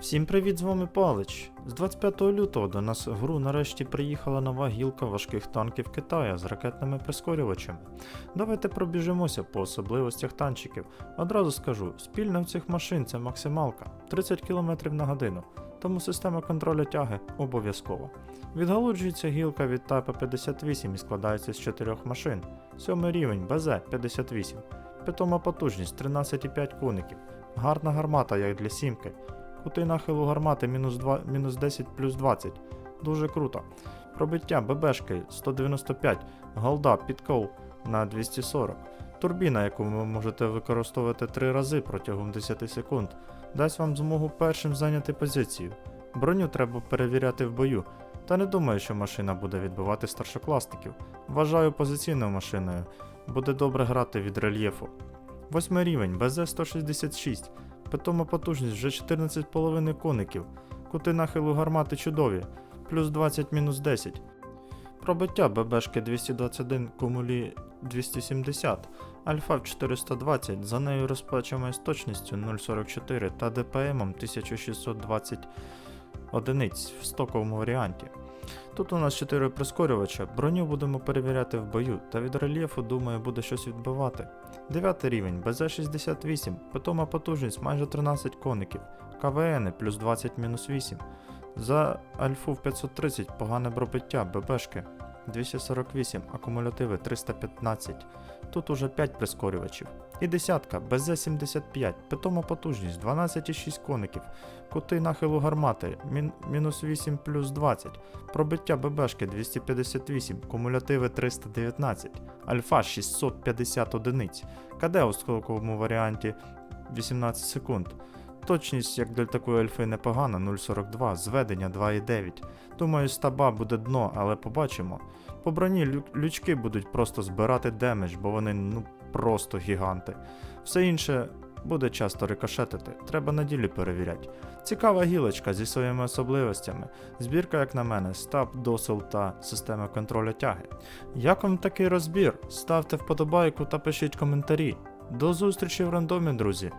Всім привіт, з вами Палич. З 25 лютого до нас в гру нарешті приїхала нова гілка важких танків Китая з ракетними прискорювачами. Давайте пробіжимося по особливостях танчиків. Одразу скажу, спільна в цих машин це максималка 30 км на годину, тому система контролю тяги обов'язкова. Відгалуджується гілка від Type 58 і складається з чотирьох машин. Сьомий рівень БЗ-58. Питома потужність 13,5 куників. Гарна гармата, як для сімки. Кути нахилу гармати мінус, 2, мінус 10 плюс 20. Дуже круто. Пробиття ББшки 195, голда підкол на 240. Турбіна, яку ви можете використовувати 3 рази протягом 10 секунд, дасть вам змогу першим зайняти позицію. Броню треба перевіряти в бою. Та не думаю, що машина буде відбивати старшокласників. Вважаю позиційною машиною. Буде добре грати від рельєфу. Восьмий рівень БЗ-166. Питома потужність вже 14,5 коників. Кути нахилу гармати чудові. Плюс 20 мінус 10. Пробиття ББшки 221 кумулі 270. Альфа в 420, за нею розплачуємо з точністю 0,44 та ДПМом 1620 одиниць в стоковому варіанті. Тут у нас 4 прискорювача, броню будемо перевіряти в бою, та від рельєфу, думаю, буде щось відбивати. 9 рівень, БЗ-68, питома потужність майже 13 коників, КВН плюс 20-8. За альфу в 530 погане бропиття, ББшки 248, акумулятиви 315. Тут уже 5 прискорювачів. І десятка, БЗ-75, питома потужність 12,6 коників, кути нахилу гармати, мін, мінус 8 плюс 20, пробиття ББшки 258, кумулятиви 319, альфа 650 одиниць, КД у сколковому варіанті 18 секунд. Точність, як для такої альфи, непогана, 0,42, зведення 2,9. Думаю, стаба буде дно, але побачимо. По броні лю- лючки будуть просто збирати демедж, бо вони ну просто гіганти. Все інше буде часто рикошетити, треба на ділі перевіряти. Цікава гілочка зі своїми особливостями. Збірка, як на мене, стаб, досил та система контролю тяги. Як вам такий розбір? Ставте вподобайку та пишіть коментарі. До зустрічі в рандомі, друзі!